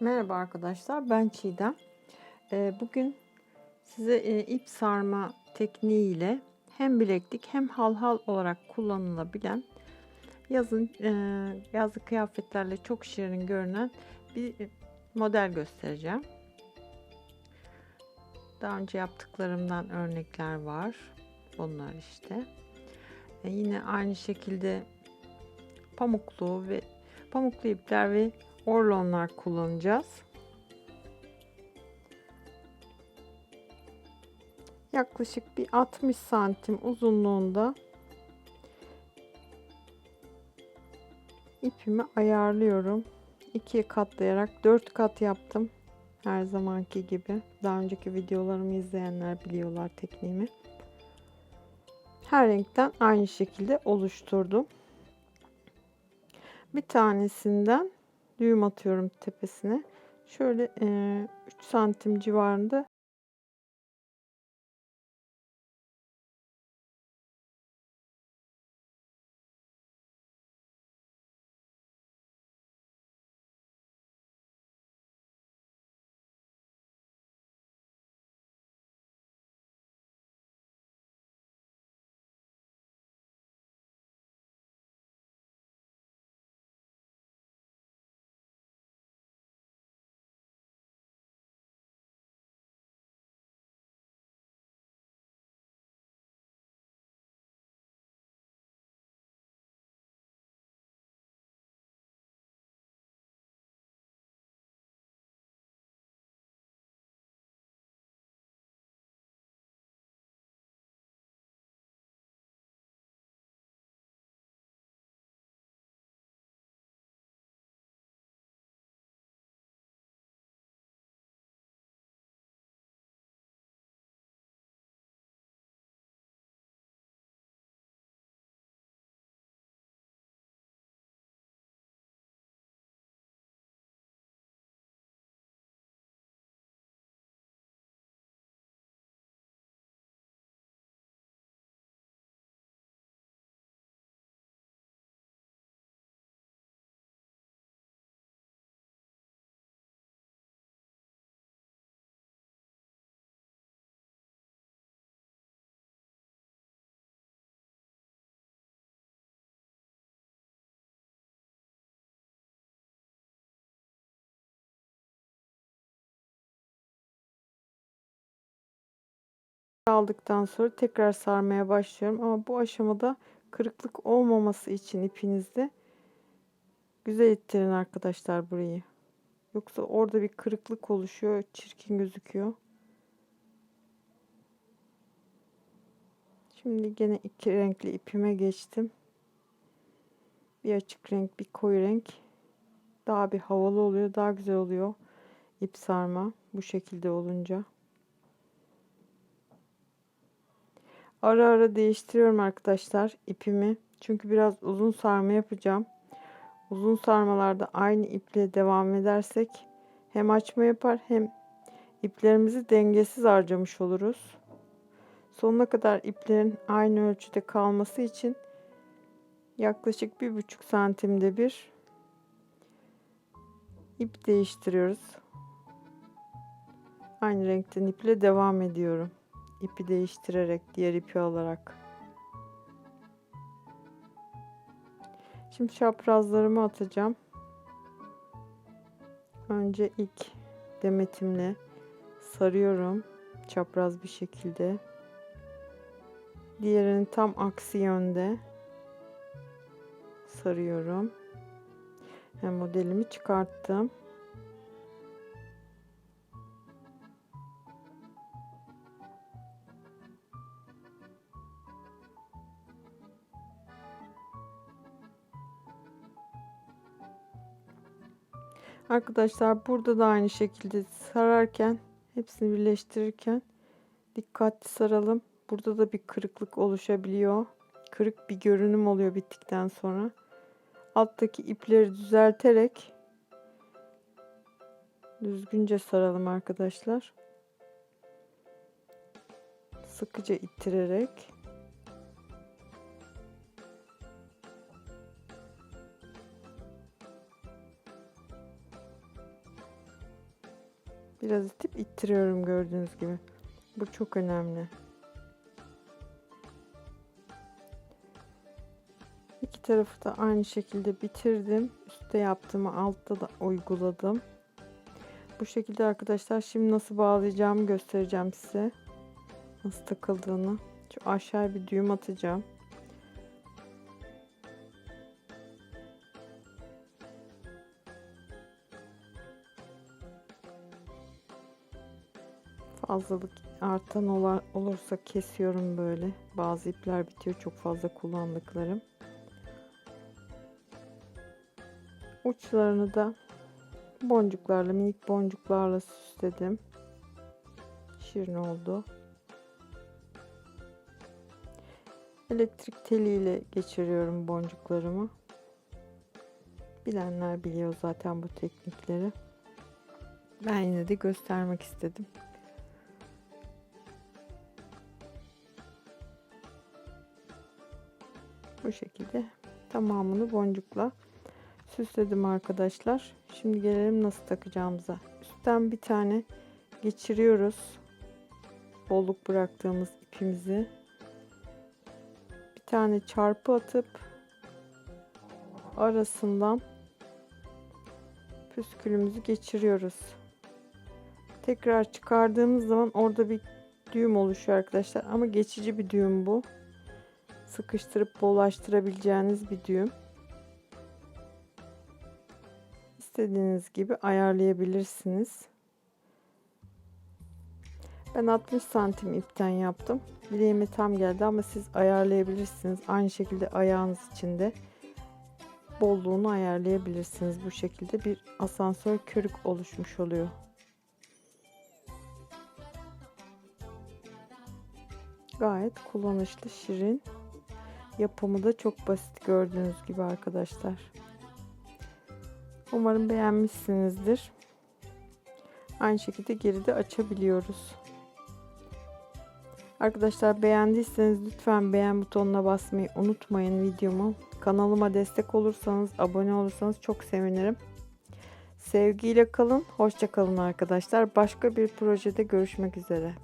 Merhaba arkadaşlar, ben Çiğdem. Ee, Bugün size e, ip sarma tekniğiyle hem bileklik hem halhal olarak kullanılabilen yazın e, yazlık kıyafetlerle çok şirin görünen bir model göstereceğim. Daha önce yaptıklarımdan örnekler var. Bunlar işte. E, Yine aynı şekilde pamuklu ve pamuklu ipler ve orlonlar kullanacağız. Yaklaşık bir 60 santim uzunluğunda ipimi ayarlıyorum. İkiye katlayarak 4 kat yaptım. Her zamanki gibi. Daha önceki videolarımı izleyenler biliyorlar tekniğimi. Her renkten aynı şekilde oluşturdum. Bir tanesinden düğüm atıyorum tepesine. Şöyle e, 3 santim civarında aldıktan sonra tekrar sarmaya başlıyorum. Ama bu aşamada kırıklık olmaması için ipinizde güzel ittirin arkadaşlar burayı. Yoksa orada bir kırıklık oluşuyor. Çirkin gözüküyor. Şimdi gene iki renkli ipime geçtim. Bir açık renk, bir koyu renk. Daha bir havalı oluyor, daha güzel oluyor ip sarma bu şekilde olunca. Ara ara değiştiriyorum arkadaşlar ipimi. Çünkü biraz uzun sarma yapacağım. Uzun sarmalarda aynı iple devam edersek hem açma yapar hem iplerimizi dengesiz harcamış oluruz. Sonuna kadar iplerin aynı ölçüde kalması için yaklaşık bir buçuk santimde bir ip değiştiriyoruz. Aynı renkten iple devam ediyorum ipi değiştirerek diğer ipi alarak. Şimdi çaprazlarımı atacağım. Önce ilk demetimle sarıyorum çapraz bir şekilde. Diğerini tam aksi yönde sarıyorum. Hem modelimi çıkarttım. Arkadaşlar burada da aynı şekilde sararken hepsini birleştirirken dikkatli saralım. Burada da bir kırıklık oluşabiliyor. Kırık bir görünüm oluyor bittikten sonra. Alttaki ipleri düzelterek düzgünce saralım arkadaşlar. Sıkıca ittirerek Biraz itip ittiriyorum gördüğünüz gibi. Bu çok önemli. İki tarafı da aynı şekilde bitirdim. Üstte yaptığımı altta da uyguladım. Bu şekilde arkadaşlar şimdi nasıl bağlayacağımı göstereceğim size. Nasıl takıldığını. Şu aşağıya bir düğüm atacağım. Fazlalık artan olursa kesiyorum böyle. Bazı ipler bitiyor çok fazla kullandıklarım. Uçlarını da boncuklarla minik boncuklarla süsledim. Şirin oldu. Elektrik teliyle geçiriyorum boncuklarımı. Bilenler biliyor zaten bu teknikleri. Ben yine de göstermek istedim. Bu şekilde tamamını boncukla süsledim arkadaşlar. Şimdi gelelim nasıl takacağımıza. Üstten bir tane geçiriyoruz. Bolluk bıraktığımız ipimizi. Bir tane çarpı atıp arasından püskülümüzü geçiriyoruz. Tekrar çıkardığımız zaman orada bir düğüm oluşuyor arkadaşlar ama geçici bir düğüm bu. Sıkıştırıp dolaştırabileceğiniz bir düğüm. İstediğiniz gibi ayarlayabilirsiniz. Ben 60 santim ipten yaptım. Bileğime tam geldi ama siz ayarlayabilirsiniz. Aynı şekilde ayağınız için de bolluğunu ayarlayabilirsiniz. Bu şekilde bir asansör körük oluşmuş oluyor. Gayet kullanışlı, şirin. Yapımı da çok basit gördüğünüz gibi arkadaşlar. Umarım beğenmişsinizdir. Aynı şekilde geride açabiliyoruz. Arkadaşlar beğendiyseniz lütfen beğen butonuna basmayı unutmayın videomu. Kanalıma destek olursanız, abone olursanız çok sevinirim. Sevgiyle kalın, hoşça kalın arkadaşlar. Başka bir projede görüşmek üzere.